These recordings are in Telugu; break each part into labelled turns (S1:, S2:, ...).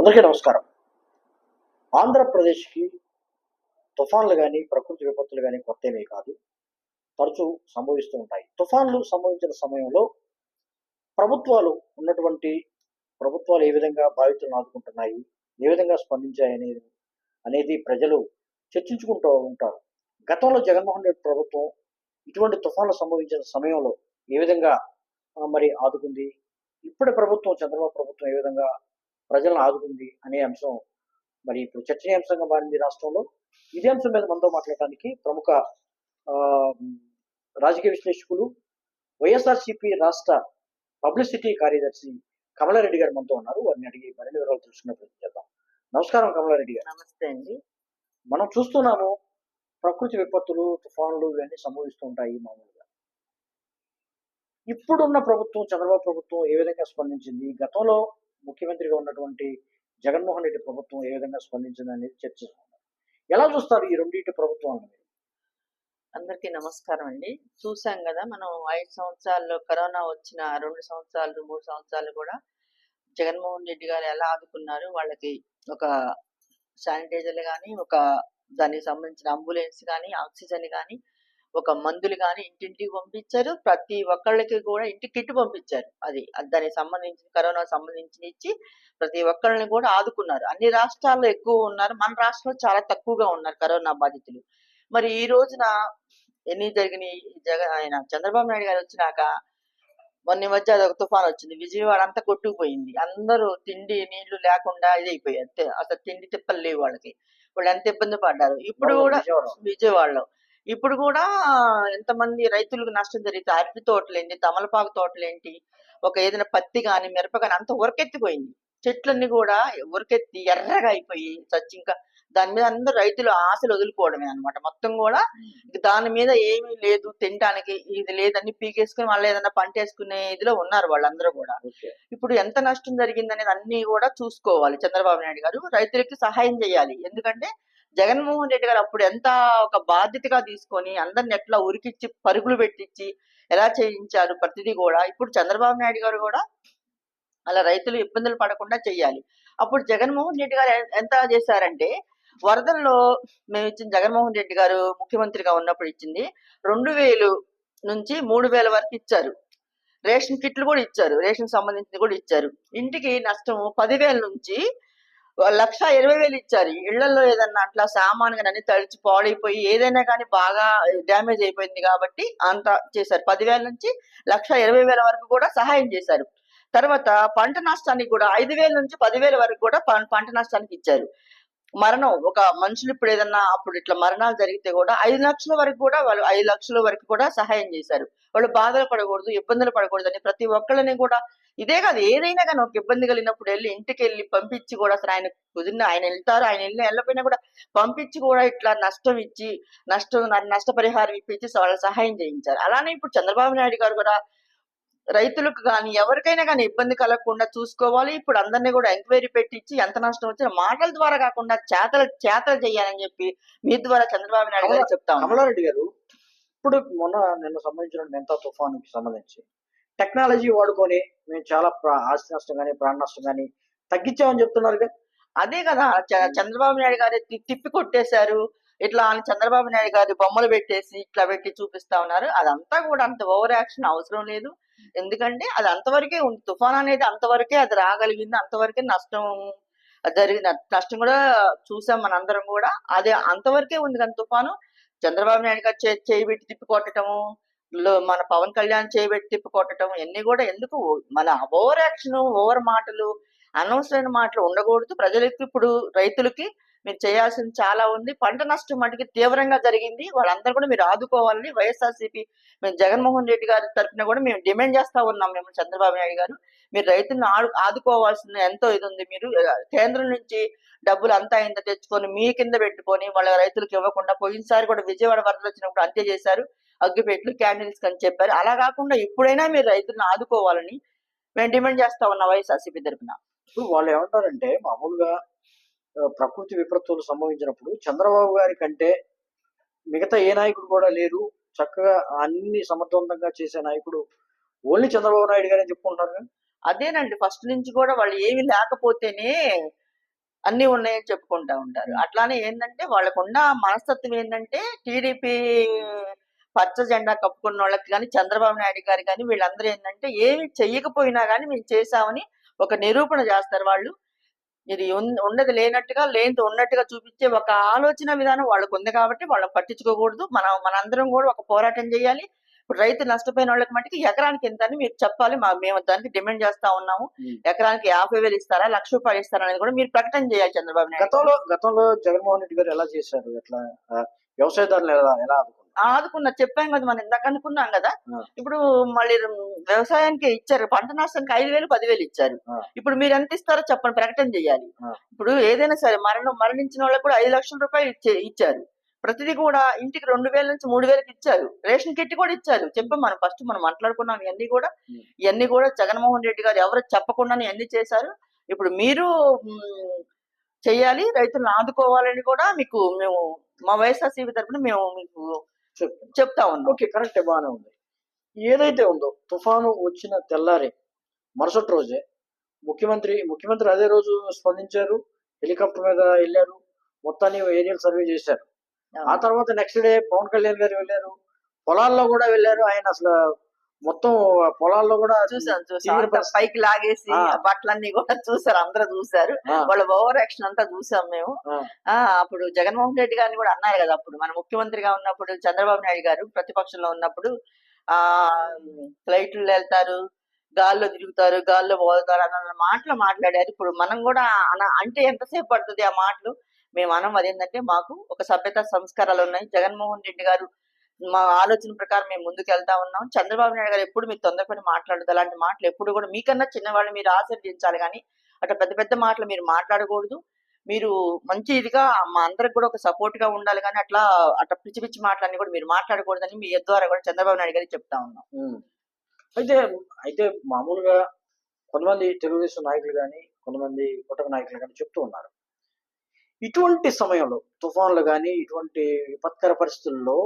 S1: అందరికీ నమస్కారం. ఆంధ్రప్రదేశ్కి తుఫాన్లు కానీ ప్రకృతి విపత్తులు కానీ కొత్తమే కాదు. తరచూ సంభవిస్తూ ఉంటాయి. తుఫాన్లు సంభవించిన సమయంలో ప్రభుత్వాలు ఉన్నటువంటి ప్రభుత్వాలు ఏ విధంగా బాధితులను ఆదుకుంటున్నాయి ఏ విధంగా స్పందించాయి అనేది అనేది ప్రజలు చర్చించుకుంటూ ఉంటారు. గతంలో జగన్మోహన్ రెడ్డి ప్రభుత్వం ఇటువంటి తుఫాన్లు సంభవించిన సమయంలో ఏ విధంగా మరి ఆదుకుంది? ఇప్పటి ప్రభుత్వం చంద్రబాబు ప్రభుత్వం ఏ విధంగా ప్రజలను ఆదుకుంది అనే అంశం మరి ఇప్పుడు చర్చనీయాంశంగా మారింది రాష్ట్రంలో. ఇదే అంశం మీద మనతో మాట్లాడటానికి ప్రముఖ ఆ, రాజకీయ విశ్లేషకులు వైఎస్ఆర్సీపీ రాష్ట్ర పబ్లిసిటీ కార్యదర్శి కమలారెడ్డి గారు మనతో ఉన్నారు. వారిని అడిగి మరిన్ని వివరాలు తెలుసుకునే ప్రయత్నం చేద్దాం. నమస్కారం కమలారెడ్డి గారు.
S2: నమస్తే అండి.
S1: మనం చూస్తున్నాము ప్రకృతి విపత్తులు తుఫానులు ఇవన్నీ సంభవిస్తూ ఉంటాయి మామూలుగా. ఇప్పుడున్న ప్రభుత్వం చంద్రబాబు ప్రభుత్వం ఏ విధంగా స్పందించింది? గతంలో ముఖ్యమంత్రిగా ఉన్నటువంటి జగన్మోహన్ రెడ్డి ప్రభుత్వం ఏ విధంగా స్పందించింది అనేది చర్చిస్తున్నారు ఎలా చూస్తారు ఈ రెండింటి ప్రభుత్వాలను
S2: అందరికీ నమస్కారం అండి. చూసాం కదా మనం ఐదు సంవత్సరాల్లో కరోనా వచ్చిన రెండు సంవత్సరాలు మూడు సంవత్సరాలు కూడా జగన్మోహన్ రెడ్డి గారు ఎలా ఆదుకున్నారు వాళ్ళకి ఒక శానిటైజర్లు కానీ ఒక దానికి సంబంధించిన అంబులెన్స్ కానీ ఆక్సిజన్ కానీ ఒక మందులు కానీ ఇంటింటికి పంపించారు. ప్రతి ఒక్కళ్ళకి కూడా ఇంటి కిట్ పంపించారు. అది అది దానికి సంబంధించి కరోనా సంబంధించి ఇచ్చి ప్రతి ఒక్కళ్ళని కూడా ఆదుకున్నారు. అన్ని రాష్ట్రాల్లో ఎక్కువ ఉన్నారు. మన రాష్ట్రంలో చాలా తక్కువగా ఉన్నారు కరోనా బాధితులు. మరి ఈ రోజున ఎన్ని జరిగినాయి? జగ ఆయన చంద్రబాబు నాయుడు గారు వచ్చినాక మొన్న మధ్య అదొక తుఫాన్ వచ్చింది. విజయవాడ అంతా కొట్టుకుపోయింది. అందరూ తిండి నీళ్ళు లేకుండా ఇది అయిపోయారు అసలు తిండి తిప్పలు లేవు వాళ్ళకి. వాళ్ళు ఎంత ఇబ్బంది పడ్డారు? ఇప్పుడు కూడా
S1: విజయవాడ.
S2: విజయవాడలో. ఇప్పుడు కూడా ఎంతమంది రైతులకు నష్టం జరిగితే అరటి తోటలేంటి తమలపాకు తోటలేంటి ఒక ఏదైనా పత్తి కానీ మిరప కానీ అంత ఉరకెత్తిపోయింది. చెట్లన్నీ కూడా ఉరకెత్తి ఎర్రగా అయిపోయి చచ్చి ఇంకా దాని మీద అందరూ రైతులు ఆశలు వదులుకోవడమే అన్నమాట. మొత్తం కూడా దాని మీద ఏమీ లేదు. తినడానికి ఇది లేదని పీకేసుకుని వాళ్ళు ఏదైనా పంట వేసుకునే ఇదిలో ఉన్నారు వాళ్ళందరూ కూడా. ఇప్పుడు ఎంత నష్టం జరిగింది అనేది అన్ని కూడా చూసుకోవాలి. చంద్రబాబు నాయుడు గారు రైతులకి సహాయం చేయాలి. ఎందుకంటే జగన్మోహన్ రెడ్డి గారు అప్పుడు ఎంత ఒక బాధ్యతగా తీసుకొని అందరిని ఎట్లా ఉరికిచ్చి పరుగులు పెట్టించి ఎలా చేయించారు ప్రతిదీ కూడా ఇప్పుడు చంద్రబాబు నాయుడు గారు కూడా అలా రైతులు ఇబ్బందులు పడకుండా చెయ్యాలి అప్పుడు జగన్మోహన్ రెడ్డి గారు ఎంత చేశారంటే వరదల్లో మేము ఇచ్చిన జగన్మోహన్ రెడ్డి గారు ముఖ్యమంత్రిగా ఉన్నప్పుడు ఇచ్చింది రెండు వేలు నుంచి మూడు వేల వరకు ఇచ్చారు. రేషన్ కిట్లు కూడా ఇచ్చారు రేషన్ సంబంధించింది కూడా ఇచ్చారు. ఇంటికి నష్టం పదివేల నుంచి లక్ష ఇరవై వేలు ఇచ్చారు. ఇళ్ళలో ఏదన్నా అట్లా సామాన్ కానీ అన్ని తడిచి పాడైపోయి ఏదైనా కానీ బాగా డ్యామేజ్ అయిపోయింది కాబట్టి అంత చేశారు. పదివేల నుంచి లక్ష ఇరవై వేల వరకు కూడా సహాయం చేశారు. తర్వాత పంట నష్టానికి కూడా ఐదు వేల నుంచి పదివేల వరకు కూడా పంట నష్టానికి ఇచ్చారు. మరణం ఒక మనుషులు ఇప్పుడు ఏదన్నా అప్పుడు ఇట్లా మరణాలు జరిగితే కూడా ఐదు లక్షల వరకు కూడా వాళ్ళు ఐదు లక్షల వరకు కూడా సహాయం చేశారు. వాళ్ళు బాధలు పడకూడదు ఇబ్బందులు పడకూడదు అని ప్రతి ఒక్కళ్ళని కూడా ఇదే కాదు ఏదైనా కానీ ఒక ఇబ్బంది కలిగినప్పుడు వెళ్ళి ఇంటికి వెళ్ళి పంపించి కూడా అసలు ఆయన కుదిరిన ఆయన వెళ్తారు ఆయన వెళ్ళిన వెళ్ళకపోయినా కూడా పంపించి కూడా ఇట్లా నష్టం ఇచ్చి నష్టం నష్టపరిహారం ఇప్పించి వాళ్ళ సహాయం చేయించారు. అలానే ఇప్పుడు చంద్రబాబు నాయుడు గారు కూడా రైతులకు కానీ ఎవరికైనా కానీ ఇబ్బంది కలగకుండా చూసుకోవాలి. ఇప్పుడు అందరినీ కూడా ఎంక్వైరీ పెట్టించి ఎంత నష్టం వచ్చినా మాటల ద్వారా కాకుండా చేతలు చేతలు చేయాలని చెప్పి మీ ద్వారా చంద్రబాబు నాయుడు గారు చెప్తా ఉన్నాను
S1: కమలారెడ్డి గారు ఇప్పుడు మొన్న నిన్న సంబంధించిన మెంతా తుఫానుకి సంబంధించి టెక్నాలజీ వాడుకొని మేము చాలా ఆస్తి నష్టం కానీ ప్రాణ నష్టం కానీ తగ్గించామని చెప్తున్నారు
S2: అదే కదా చ- చంద్రబాబు నాయుడు గారు తిప్పి కొట్టేశారు. ఇట్లా అని చంద్రబాబు నాయుడు గారు బొమ్మలు పెట్టేసి ఇట్లా పెట్టి చూపిస్తా ఉన్నారు. అదంతా కూడా అంత ఓవర్ యాక్షన్ అవసరం లేదు. ఎందుకంటే అది అంతవరకే ఉంది తుఫాన్ అనేది అంతవరకే అది రాగలిగింది. అంతవరకే నష్టం జరిగిన నష్టం కూడా చూసాం మనందరం కూడా. అదే అంతవరకే ఉంది కానీ తుఫాను. చంద్రబాబు నాయుడు గారు చేయి పెట్టి తిప్పి కొట్టటము మన పవన్ కళ్యాణ్ చేయబెట్టి తిప్పుకొట్టడం ఇవన్నీ కూడా ఎందుకు? మన ఓవర్ యాక్షన్ ఓవర్ మాటలు అనవసరమైన మాటలు ఉండకూడదు. ప్రజలకి ఇప్పుడు రైతులకి మీరు చేయాల్సింది చాలా ఉంది. పంట నష్టం మటుకి తీవ్రంగా జరిగింది. వాళ్ళందరూ కూడా మీరు ఆదుకోవాలని వైఎస్ఆర్సీపీ మేము జగన్మోహన్ రెడ్డి గారి తరఫున కూడా మేము డిమాండ్ చేస్తా ఉన్నాం మేము చంద్రబాబు నాయుడు గారు. మీరు రైతులను ఆడు ఆదుకోవాల్సిన ఎంతో ఇది ఉంది. మీరు కేంద్రం నుంచి డబ్బులు అంతా ఇంత తెచ్చుకొని మీ కింద పెట్టుకొని వాళ్ళ రైతులకు ఇవ్వకుండా పోయినసారి కూడా విజయవాడ వరదలు వచ్చినప్పుడు అంతే చేశారు. అగ్గిపెట్లు క్యాండిల్స్ అని చెప్పారు. అలా కాకుండా ఇప్పుడైనా మీరు రైతులను ఆదుకోవాలని మేము డిమాండ్ చేస్తా ఉన్నాం వైఎస్ఆర్సీపీ తరఫున.
S1: ఇప్పుడు వాళ్ళు ఏమంటారంటే మామూలుగా ప్రకృతి విపత్తులు సంభవించినప్పుడు చంద్రబాబు గారి కంటే మిగతా ఏ నాయకుడు కూడా లేరు. చక్కగా అన్ని సమర్థవంతంగా చేసే నాయకుడు ఓన్లీ చంద్రబాబు నాయుడు గారే చెప్పుకుంటారు
S2: అదేనండి. ఫస్ట్ నుంచి కూడా వాళ్ళు ఏమి లేకపోతేనే అన్ని ఉన్నాయని చెప్పుకుంటా ఉంటారు. అట్లానే ఏంటంటే వాళ్ళకున్న మనస్తత్వం ఏంటంటే టీడీపీ పచ్చ జెండా కప్పుకున్న వాళ్ళకి కానీ చంద్రబాబు నాయుడు గారు కానీ వీళ్ళందరూ ఏంటంటే ఏమి చెయ్యకపోయినా కానీ మేము చేశామని ఒక నిరూపణ చేస్తారు వాళ్ళు. ఇది ఉన్- ఉన్నది లేనట్టుగా లేనిది ఉన్నట్టుగా చూపించే ఒక ఆలోచన విధానం వాళ్ళకు ఉంది కాబట్టి వాళ్ళని పట్టించుకోకూడదు. మనం మనందరం కూడా ఒక పోరాటం చేయాలి. ఇప్పుడు రైతు నష్టపోయిన వాళ్ళకి మటుకు ఎకరానికి ఎంత అని మీరు చెప్పాలి. మా మేము దానికి డిమాండ్ చేస్తా ఉన్నాము. ఎకరానికి యాభై వేలు ఇస్తారా లక్ష రూపాయలు ఇస్తారా అనేది కూడా మీరు ప్రకటన చేయాలి చంద్రబాబు నాయుడు
S1: గతంలో గతంలో జగన్మోహన్ రెడ్డి గారు ఎలా చేశారు? ఎట్లా? వ్యవసాయదారులు ఎలా ఎలా
S2: ఆదుకున్న చెప్పాం కదా మనం ఇందాక అనుకున్నాం కదా. ఇప్పుడు మళ్ళీ వ్యవసాయానికి ఇచ్చారు పంట నష్టానికి ఐదు వేలు పదివేలు ఇచ్చారు. ఇప్పుడు మీరు ఎంత ఇస్తారో చెప్పండి ప్రకటన చేయాలి. ఇప్పుడు ఏదైనా సరే మరణం మరణించిన వాళ్ళకి కూడా ఐదు లక్షల రూపాయలు ఇచ్చే ఇచ్చారు ప్రతిదీ కూడా ఇంటికి రెండు వేల నుంచి మూడు వేలకు ఇచ్చారు రేషన్ కిట్ కూడా ఇచ్చారు చెప్పాం మనం ఫస్ట్ మనం మాట్లాడుకున్నాం ఇవన్నీ కూడా. ఇవన్నీ కూడా జగన్మోహన్ రెడ్డి గారు ఎవరు చెప్పకుండానే ఇవన్నీ చేశారు ఇప్పుడు మీరు చెయ్యాలి రైతులను ఆదుకోవాలని కూడా మీకు మేము మా వైఎస్ఆర్సీపీ తరఫున మేము మీకు చెప్తా ఉన్నాం.
S1: ఓకే కరెక్ట్ బాగానే ఉంది. ఏదైతే ఉందో తుఫాను వచ్చిన తెల్లారి మరుసటి రోజే ముఖ్యమంత్రి ముఖ్యమంత్రి అదే రోజు స్పందించారు హెలికాప్టర్ మీద వెళ్ళారు మొత్తాన్ని ఏరియల్ సర్వే చేశారు. ఆ తర్వాత నెక్స్ట్ డే పవన్ కళ్యాణ్ గారు వెళ్ళారు పొలాల్లో కూడా వెళ్ళారు ఆయన అసలు మొత్తం పొలాల్లో కూడా
S2: చూసాం చూసాం
S1: తీవ్ర
S2: అంతా
S1: పరిస్థితి.
S2: పైకి లాగేసి బట్టలన్నీ కూడా చూసారు అందరూ చూసారు వాళ్ళ ఓవర్ యాక్షన్ అంతా చూసాం మేము. అప్పుడు జగన్మోహన్ రెడ్డి గారిని కూడా అన్నారు కదా అప్పుడు మన ముఖ్యమంత్రిగా ఉన్నప్పుడు చంద్రబాబు నాయుడు గారు ప్రతిపక్షంలో ఉన్నప్పుడు ఆ ఫ్లైట్లు వెళ్తారు గాల్లో తిరుగుతారు గాల్లో పోతారు అన్న మాటలు మాట్లాడారు. ఇప్పుడు మనం కూడా అంటే ఎంతసేపు పడుతుంది ఆ మాటలు? మేము అనం అదేంటంటే మాకు ఒక సభ్యత సంస్కారాలు ఉన్నాయి. జగన్మోహన్ రెడ్డి గారు మా ఆలోచన ప్రకారం మేము ముందుకు వెళ్తా ఉన్నాం. చంద్రబాబు నాయుడు గారు ఎప్పుడు మీరు తొందరపడి మాట్లాడదు అలాంటి మాటలు ఎప్పుడు కూడా మీకన్నా చిన్నవాళ్ళు మీరు ఆశీర్వదించాలి కానీ అట్లా పెద్ద పెద్ద మాటలు మీరు మాట్లాడకూడదు. మీరు మంచి ఇదిగా మా అందరికి కూడా ఒక సపోర్ట్గా ఉండాలి కానీ అట్లా అట్లా పిచ్చి పిచ్చి మాటలన్నీ కూడా మీరు మాట్లాడకూడదని మీ ద్వారా కూడా చంద్రబాబు నాయుడు గారికి చెప్తా ఉన్నాం.
S1: అయితే అయితే మామూలుగా కొంతమంది తెలుగుదేశం నాయకులు కానీ కొంతమంది కుటుంబ నాయకులు కానీ చెప్తూ ఉన్నారు. ఇటువంటి సమయంలో తుఫాన్లు కానీ ఇటువంటి విపత్కర పరిస్థితుల్లో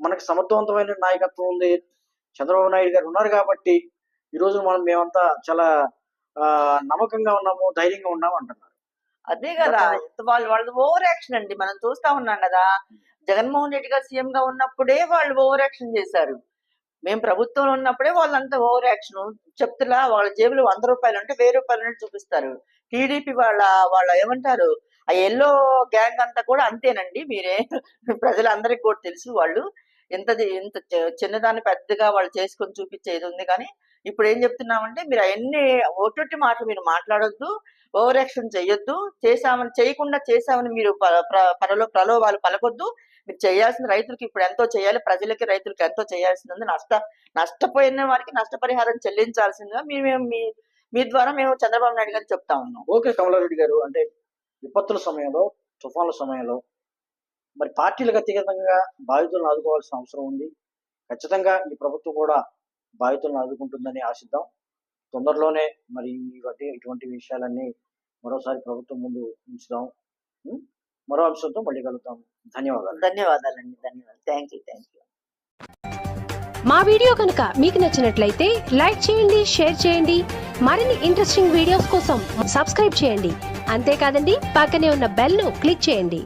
S1: మనకి సమర్థవంతమైన నాయకత్వం ఉంది. చంద్రబాబు నాయుడు గారు ఉన్నారు కాబట్టి ఈరోజు మనం మేమంతా చాలా నమ్మకంగా ఉన్నాము ధైర్యంగా ఉన్నాము అంటున్నారు.
S2: అదే కదా వాళ్ళు వాళ్ళు ఓవర్ యాక్షన్ అండి. మనం చూస్తా ఉన్నాం కదా జగన్మోహన్ రెడ్డి గారు సీఎం గా ఉన్నప్పుడే వాళ్ళు ఓవర్ యాక్షన్ చేశారు. మేము ప్రభుత్వంలో ఉన్నప్పుడే వాళ్ళంతా ఓవర్ యాక్షన్ చెప్తులా వాళ్ళ జేబులో వంద రూపాయలు అంటే వెయ్యి రూపాయలు చూపిస్తారు. టీడీపీ వాళ్ళ వాళ్ళ ఏమంటారు ఆ ఎల్లో గ్యాంగ్ అంతా కూడా అంతేనండి. మీరే ప్రజలందరికీ కూడా తెలుసు వాళ్ళు. ఎంత ఇంత చిన్నదాన్ని పెద్దగా వాళ్ళు చేసుకొని చూపించేది ఉంది. కానీ ఇప్పుడు ఏం చెప్తున్నామంటే మీరు అవన్నీ ఒట్టొట్టి మాటలు మీరు మాట్లాడొద్దు ఓవర్ యాక్షన్ చేయొద్దు చేశామని చేయకుండా చేశామని మీరు ప- పరలో ప్రలోభాలు పలకొద్దు. మీరు చేయాల్సిన రైతులకి ఇప్పుడు ఎంతో చేయాలి ప్రజలకి రైతులకి ఎంతో చేయాల్సింది. ఉంది నష్ట నష్టపోయిన వారికి నష్టపరిహారం చెల్లించాల్సిందిగా మేము మీ మీ ద్వారా మేము చంద్రబాబు నాయుడు గారు చెప్తా ఉన్నాం.
S1: ఓకే కమలారెడ్డి గారు అంటే విపత్తుల సమయంలో తుఫాన్ల సమయంలో మరి పార్టీలకు అతీతంగా బాధితులను ఆదుకోవాల్సిన అవసరం ఉంది. ఖచ్చితంగా ఈ ప్రభుత్వం కూడా బాధితులను ఆదుకుంటుందని ఆశిద్దాం. తొందరలోనే మరి ఇటువంటి ఇటువంటి విషయాలన్నీ మరోసారి ప్రభుత్వం ముందు ఉంచుదాం? మరో అంశంతో మళ్ళీ కలుద్దాం. ధన్యవాదాలు.
S2: ధన్యవాదాలండి. ధన్యవాదాలు. Thank you. Thank you.
S3: మా వీడియో కనుక మీకు నచ్చినట్లయితే లైక్ చేయండి షేర్ చేయండి. మరిన్ని ఇంట్రెస్టింగ్ వీడియోస్ కోసం సబ్స్క్రైబ్ చేయండి. అంతేకాదండి పక్కనే ఉన్న బెల్ను క్లిక్ చేయండి.